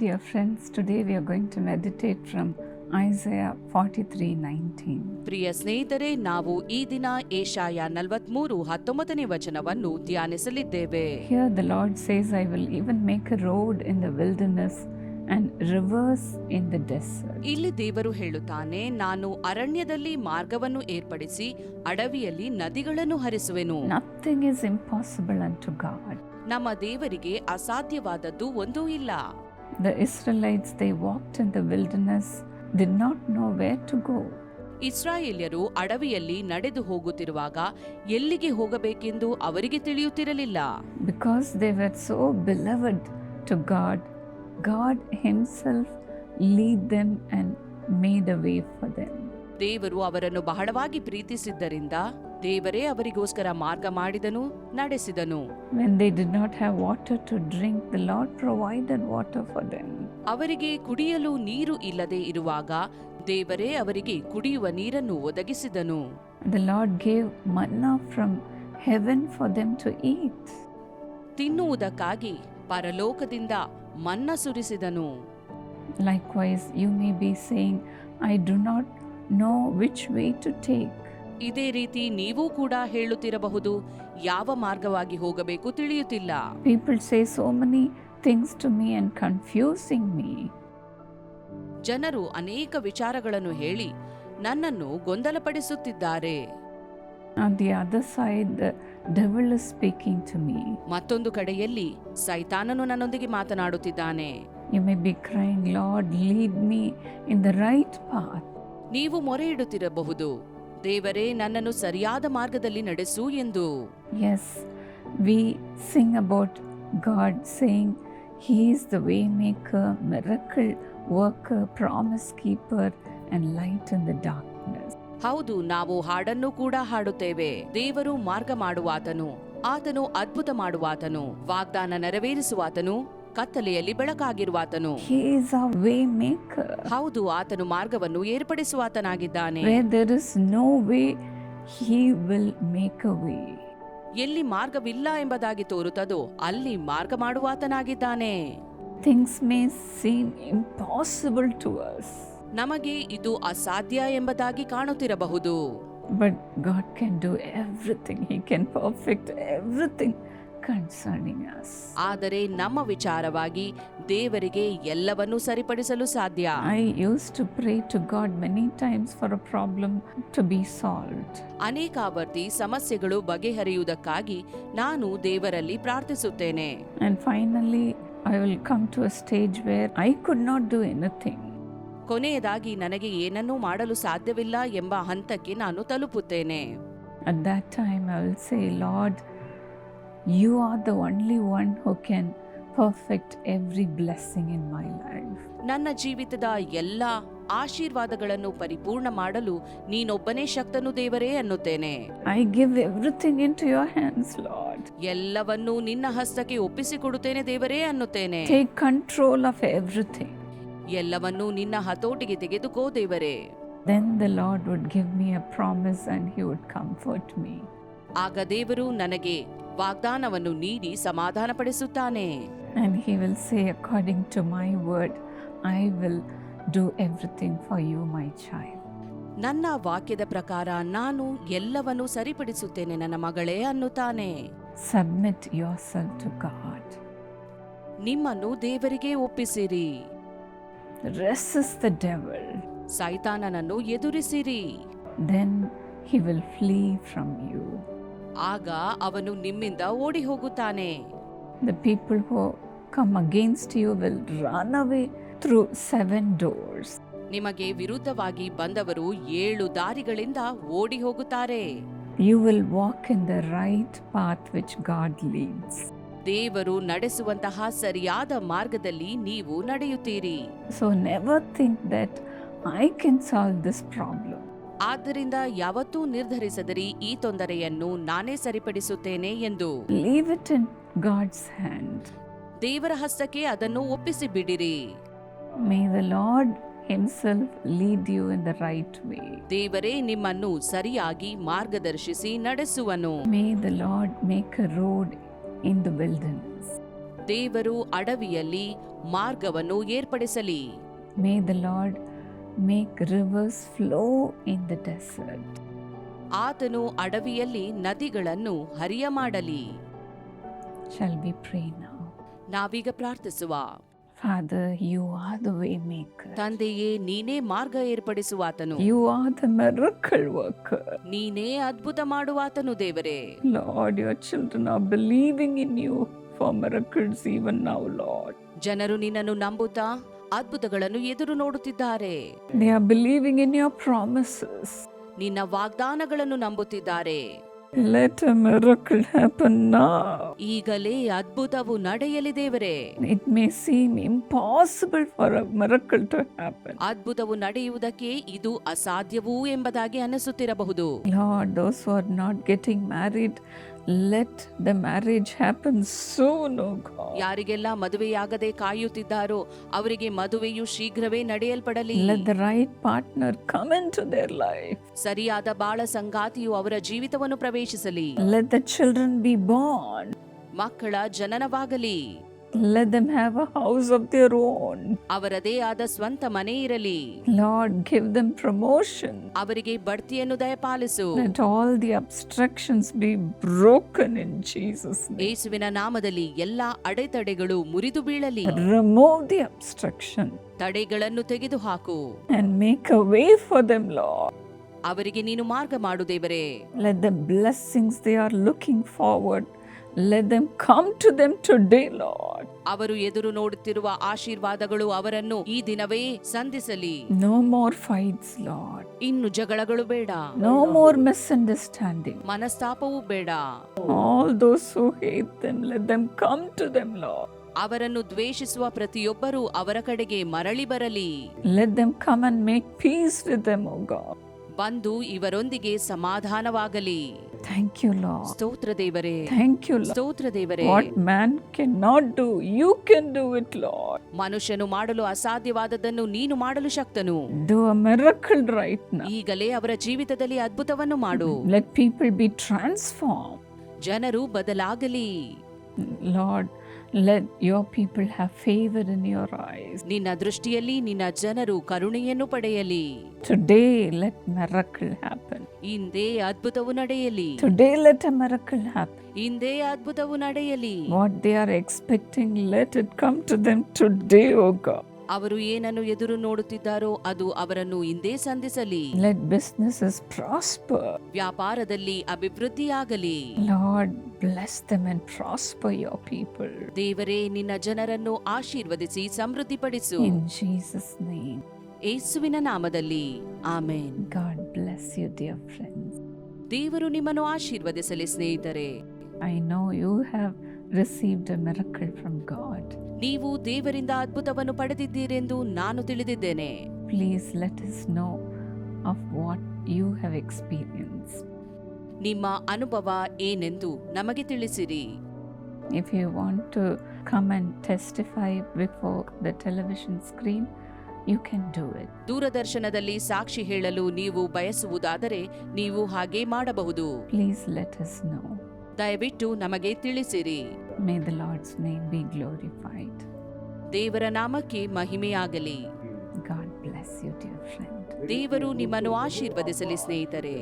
Dear friends, today we are going to meditate from Isaiah 43:19. ಪ್ರಿಯ ಸ್ನೇಹಿತರೆ ನಾವು ಈ ದಿನ ಏಷಾಯ ನಲವತ್ಮೂರು ಹತ್ತೊಂಬತ್ತನೇ ವಚನವನ್ನು ಧ್ಯಾನಿಸಲಿದ್ದೇವೆ Here the Lord says, I will even make a road in the wilderness and rivers in the desert. ಇಲ್ಲಿ ದೇವರು ಹೇಳುತ್ತಾನೆ ನಾನು ಅರಣ್ಯದಲ್ಲಿ ಮಾರ್ಗವನ್ನು ಏರ್ಪಡಿಸಿ ಅಡವಿಯಲ್ಲಿ ನದಿಗಳನ್ನು ಹರಿಸುವೆನು Nothing is impossible unto God. ನಮ್ಮ ದೇವರಿಗೆ ಅಸಾಧ್ಯವಾದದ್ದು ಒಂದೂ ಇಲ್ಲ The Israelites they walked in the wilderness did not know where to go. ಇಸ್ರಾಯೇಲಿಯರು ಅಡವಿಯಲ್ಲಿ ನಡೆದು ಹೋಗುತ್ತಿರುವಾಗ ಎಲ್ಲಿಗೆ ಹೋಗಬೇಕೆಂದು ಅವರಿಗೆ ತಿಳಿಯುತ್ತಿರಲಿಲ್ಲ because they were so beloved to God God himself lead them and made a way for them ದೇವರು ಅವರನ್ನು ಬಹಳವಾಗಿ ಪ್ರೀತಿಸಿದ್ದರಿಂದ ದೇವರೇ ಅವರಿಗೋಸ್ಕರ ಮಾರ್ಗ ಮಾಡಿದನು ನಡೆಸಿದನು When they did not have water to drink, the Lord provided water for them. ಅವರಿಗೆ ಕುಡಿಯಲು ನೀರು ಇಲ್ಲದೆ ಇರುವಾಗ ದೇವರೇ ಅವರಿಗೆ ಕುಡಿಯುವ ನೀರನ್ನು ಒದಗಿಸಿದನು The Lord gave manna from heaven for them to eat. ತಿನ್ನುವುದಕ್ಕಾಗಿ ಪರಲೋಕದಿಂದ ಮನ್ನ ಸುರಿಸಿದನು Likewise, you may be saying, I do not know which way to take. ಇದೇ ರೀತಿ ನೀವು ಕೂಡ ಹೇಳುತ್ತಿರಬಹುದು ಯಾವ ಮಾರ್ಗವಾಗಿ ಹೋಗಬೇಕು ತಿಳಿಯುತ್ತಿಲ್ಲ People say so many things to me and confusing me. ಜನರು ಅನೇಕ ವಿಚಾರಗಳನ್ನು ಹೇಳಿ ನನ್ನನ್ನು ಗೊಂದಲಪಡಿಸುತ್ತಿದ್ದಾರೆ On the other side, the devil is speaking to me. ಮತ್ತೊಂದು ಕಡೆಯಲ್ಲಿ ಸೈತಾನನು ನನ್ನೊಂದಿಗೆ ಮಾತನಾಡುತ್ತಿದ್ದಾನೆ You may be crying, Lord, lead me in the right path. ನೀವು ಮೊರೆ ಇಡುತ್ತಿರಬಹುದು ದೇವರೇ ನನ್ನನ್ನು ಸರಿಯಾದ ಮಾರ್ಗದಲ್ಲಿ ನಡೆಸು ಎಂದು. As we sing about God saying he is the way maker miracle worker promise keeper and light in the dark ಹೌದು ನಾವು ಹಾಡನ್ನು ಕೂಡ ಹಾಡುತ್ತೇವೆ. ದೇವರು ಮಾರ್ಗ ಮಾಡುವಾತನು ಆತನು ಅದ್ಭುತ ಮಾಡುವಾತನು ವಾಗ್ದಾನ ನೆರವೇರಿಸುವಾತನು. ಕತ್ತಲೆಯಲ್ಲಿ ಬೆಳಕಾಗಿರುವಾತನು. ಹೌದು ಆತನು ಮಾರ್ಗವನ್ನು ಏರ್ಪಡಿಸುವಾತನಾಗಿದ್ದಾನೆ. ಎಲ್ಲಿ ಮಾರ್ಗವಿಲ್ಲ ಎಂಬುದಾಗಿ ತೋರುತ್ತದೋ ಅಲ್ಲಿ ಮಾರ್ಗ ಮಾಡುವಾತನಾಗಿದ್ದಾನೆ. Things may seem impossible to us ನಮಗೆ ಇದು ಅಸಾಧ್ಯ ಎಂಬುದಾಗಿ ಕಾಣುತ್ತಿರಬಹುದು. But God can do everything he can perfect everything concerning us ಆದರೆ ನಮ್ಮ ವಿಚಾರವಾಗಿ ದೇವರಿಗೆ ಎಲ್ಲವನ್ನೂ ಸರಿಪಡಿಸಲು ಸಾಧ್ಯ. I use to pray to God many times for a problem to be solved ಅನೇಕ ಆವರ್ತಿ ಸಮಸ್ಯೆಗಳು ಬಗೆಹರಿಯುವುದಕ್ಕಾಗಿ ನಾನು ದೇವರಲ್ಲಿ ಪ್ರಾರ್ಥಿಸುತ್ತೇನೆ. And finally I will come to a stage where I could not do anything ಕೊನೆಯದಾಗಿ ನನಗೆ ಏನನ್ನೂ ಮಾಡಲು ಸಾಧ್ಯವಿಲ್ಲ ಎಂಬ ಹಂತಕ್ಕೆ ನಾನು ತಲುಪುತ್ತೇನೆ. At that time I will say Lord You are the only one who can perfect every blessing in my life. ನನ್ನ ಜೀವಿತದ ಎಲ್ಲ ಆಶೀರ್ವಾದಗಳನ್ನು ಪರಿಪೂರ್ಣ ಮಾಡಲು ನೀನೊಬ್ಬನೇ ಶಕ್ತನು ದೇವರೇ ಅನ್ನುತ್ತೇನೆ. I give everything into your hands Lord ಎಲ್ಲವನ್ನು ನಿನ್ನ ಹಸ್ತಕ್ಕೆ ಒಪ್ಪಿಸಿಕೊಡುತ್ತೇನೆ ದೇವರೇ ಅನ್ನುತ್ತೇನೆ. ಟೇಕ್ ಕಂಟ್ರೋಲ್ ಆಫ್ ಎವ್ರಿಥಿಂಗ್ ಎಲ್ಲವನ್ನು ನಿನ್ನ ಹತೋಟಿಗೆ ತೆಗೆದುಕೋ ದೇವರೇ. Then the Lord would give me a promise and he would comfort me ಆಗ ದೇವರು ನನಗೆ ವಾಗ್ದಾನವನ್ನು ನೀಡಿ ಸಮಾಧಾನಪಡಿಸುತ್ತಾನೆ. And he will say according to my word I will do everything for you my child ನನ್ನ ವಾಕ್ಯದ ಪ್ರಕಾರ ನಾನು ಎಲ್ಲವನ್ನು ಸರಿಪಡಿಸುತ್ತೇನೆ ನನ್ನ ಮಗಳೇ ಅನ್ನುತ್ತಾನೆ. Submit yourself to God ನಿಮ್ಮನ್ನು ದೇವರಿಗೆ ಒಪ್ಪಿಸಿರಿ. ರೆಸಿಸ್ ದ ಡೆವಲ್ ಸೈತಾನನನ್ನು ಎದುರಿಸಿರಿ. Then he will flee from you ಆಗ ಅವನು ನಿಮ್ಮಿಂದ ಓಡಿ ಹೋಗುತ್ತಾನೆ The people who come against you will run away through seven doors. ನಿಮಗೆ ವಿರುದ್ಧವಾಗಿ ಬಂದವರು ಏಳು ದಾರಿಗಳಿಂದ ಓಡಿ ಹೋಗುತ್ತಾರೆ You will walk in the right path which God leads. ದೇವರು ನಡೆಸುವಂತಹ ಸರಿಯಾದ ಮಾರ್ಗದಲ್ಲಿ ನೀವು ನಡೆಯುತ್ತೀರಿ So never think that I can solve this problem. ಆದ್ದರಿಂದ ಯಾವತ್ತೂ ನಿರ್ಧರಿಸದಿರಿ ಈ ತೊಂದರೆಯನ್ನು ನಾನೇ ಸರಿಪಡಿಸುತ್ತೇನೆ ಎಂದು. Leave it in God's hand. ದೇವರ ಹಸ್ತಕ್ಕೆ ಅದನ್ನು ಒಪ್ಪಿಸಿ ಬಿಡಿರಿ. May the Lord himself lead you in the right way. ದೇವರೇ ನಿಮ್ಮನ್ನು ಸರಿಯಾಗಿ ಮಾರ್ಗದರ್ಶಿಸಿ ನಡೆಸುವನು. May the Lord make a road in the wilderness ದೇವರು ಅಡವಿಯಲ್ಲಿ ಮಾರ್ಗವನ್ನು ಏರ್ಪಡಿಸಲಿ. May the Lord make rivers flow in the desert. ಆತನು ಅಡವಿಯಲ್ಲಿ ನದಿಗಳನ್ನು ಹರಿಯ ಮಾಡಲಿ Shall we pray now? ನಾವೀಗ ಪ್ರಾರ್ಥಿಸುವ Father, you are the way maker. ತಂದೆಯೇ ನೀನೇ ಮಾರ್ಗ ಏರ್ಪಡಿಸುವಾತನು You are the miracle worker. ನೀನೇ ಅದ್ಭುತ ಮಾಡುವಾತನು ದೇವರೇ Lord, your children are believing in you for miracles even now, Lord. ಜನರು ನಿನ್ನನ್ನು ನಂಬುತ್ತಾ ಅದ್ಭುತಗಳನ್ನು ಎದುರು ನೋಡುತ್ತಿದ್ದಾರೆ They are believing in your promises. ನಿನ್ನ ವಾಗ್ದಾನಗಳನ್ನು ನಂಬುತ್ತಿದ್ದಾರೆ Let a miracle happen now. ಈಗಲೇ ಅದ್ಭುತವು ನಡೆಯಲಿ ದೇವರೇ It may seem impossible for a miracle to happen. ಅದ್ಭುತವು ನಡೆಯುವುದಕ್ಕೆ ಇದು ಅಸಾಧ್ಯವೂ ಎಂಬುದಾಗಿ ಅನಿಸುತ್ತಿರಬಹುದು Lord, those who are not getting married, let the marriage happen soon ಯಾರಿಗೆಲ್ಲ ಮದುವೆಯಾಗದೆ ಕಾಯುತ್ತಿದ್ದಾರೋ ಅವರಿಗೆ ಮದುವೆಯು ಶೀಘ್ರವೇ ನಡೆಯಲ್ಪಡಲಿ. Let the right partner come into their life ಸರಿಯಾದ ಬಾಳ ಸಂಗಾತಿಯು ಅವರ ಜೀವಿತವನ್ನು ಪ್ರವೇಶಿಸಲಿ. Let the children be born ಮಕ್ಕಳ ಜನನವಾಗಲಿ. Let them have a house of their own. ಅವರದೇ ಆದ ಸ್ವಂತ ಮನೆ ಇರಲಿ Lord, give them promotion. ಅವರಿಗೆ ಬಡ್ತಿಯನ್ನು ದಯಪಾಲಿಸು Let all the obstructions be broken in Jesus' name. ಯೇಸುವಿನ ನಾಮದಲ್ಲಿ ಎಲ್ಲಾ ಅಡೆತಡೆಗಳು ಮುರಿದು ಬೀಳಲಿ Remove the obstruction ತಡೆಗಳನ್ನು ತೆಗೆದುಹಾಕು and make a way for them, Lord. ಅವರಿಗೆ ನೀನು ಮಾರ್ಗ ಮಾಡು ದೇವರೇ Let the blessings they are looking forward, let them come to them today, Lord. ಅವರು ಎದುರು ನೋಡುತ್ತಿರುವ ಆಶೀರ್ವಾದಗಳು ಅವರನ್ನು ಈ ದಿನವೇ ಸಂಧಿಸಲಿ No more fights, Lord. ಇನ್ನು ಜಗಳಗಳು ಬೇಡ No more misunderstanding. ಮನಸ್ತಾಪವೂ ಬೇಡ All those who hate them, let them come to them, Lord. ಅವರನ್ನು ದ್ವೇಷಿಸುವ ಪ್ರತಿಯೊಬ್ಬರೂ ಅವರ ಕಡೆಗೆ ಮರಳಿ ಬರಲಿ Let them come and make peace with them, O God. ಬಂದು ಇವರೊಂದಿಗೆ ಸಮಾಧಾನವಾಗಲಿ. ಥ್ಯಾಂಕ್ ಯು ಸ್ತೋತ್ರ ದೇವರೇ. ಥ್ಯಾಂಕ್ ಯು ಸ್ತೋತ್ರ ದೇವರೇ. Man can not do you can do it Lord ಮನುಷ್ಯನು ಮಾಡಲು ಅಸಾಧ್ಯವಾದದ್ದನ್ನು ನೀನು ಮಾಡಲು ಶಕ್ತನು. ಡೂ ಅ ಮಿರಕಲ್ ರೈಟ್ ಈಗಲೇ ಅವರ ಜೀವಿತದಲ್ಲಿ ಅದ್ಭುತವನ್ನು ಮಾಡು. ಲೆಟ್ ಪೀಪಲ್ ಬಿ ಟ್ರಾನ್ಸ್ಫಾರ್ಮ್ ಜನರು ಬದಲಾಗಲಿ. Lord let your people have favor in your eyes. ನಿನ್ನ ದೃಷ್ಟಿಯಲ್ಲಿ ನಿನ್ನ ಜನರು ಕರುಣೆಯನ್ನು ಪಡೆಯಲಿ Today, let miracle happen. ಇಂದೇ ಅದ್ಭುತವು ನಡೆಯಲಿ Today, let a miracle happen. ಇಂದೇ ಅದ್ಭುತವು ನಡೆಯಲಿ What they are expecting, let it come to them today, O God. ಅವರು ಏನನ್ನು ಎದುರು ನೋಡುತ್ತಿದ್ದಾರೋ ಅದು ಅವರನ್ನು ಇಂದೇ ಸಂಧಿಸಲಿ Let businesses prosper. ವ್ಯಾಪಾರದಲ್ಲಿ ಅಭಿವೃದ್ಧಿಯಾಗಲಿ Lord, bless them and prosper your people. ದೇವರೇ ನಿನ್ನ ಜನರನ್ನು ಆಶೀರ್ವದಿಸಿ ಸಮೃದ್ಧಿಪಡಿಸು In Jesus' name, ಏಸುವಿನ ನಾಮದಲ್ಲಿ ಆಮೇನ್ God bless you, dear friends. ದೇವರು ನಿಮ್ಮನ್ನು ಆಶೀರ್ವದಿಸಲಿ ಸ್ನೇಹಿತರೆ I know you have received a miracle from God. ನೀವು ದೇವರಿಂದ ಅದ್ಭುತವನ್ನು ಪಡೆದಿದ್ದೀರೆಂದು ನಾನು ತಿಳಿದಿದ್ದೇನೆ. Please let us know of what you have experience ನಿಮ್ಮ ಅನುಭವ ಏನೆಂದು ನಮಗೆ ತಿಳಿಸಿರಿ. If you want to come and testify before the television screen you can do it ದೂರದರ್ಶನದಲ್ಲಿ ಸಾಕ್ಷಿ ಹೇಳಲು ನೀವು ಬಯಸುವುದಾದರೆ ನೀವು ಹಾಗೆ ಮಾಡಬಹುದು. ಪ್ಲೀಸ್ ಲೆಟ್ ಇಸ್ ನೋ ದಯವಿಟ್ಟು ನಮಗೆ ತಿಳಿಸಿರಿ. May the Lord's name be glorified. ದೇವರ ನಾಮಕ್ಕೆ ಮಹಿಮೆಯಾಗಲಿ God bless you, dear friend. ದೇವರು ನಿಮ್ಮನ್ನು ಆಶೀರ್ವದಿಸಲಿ ಸ್ನೇಹಿತರೆ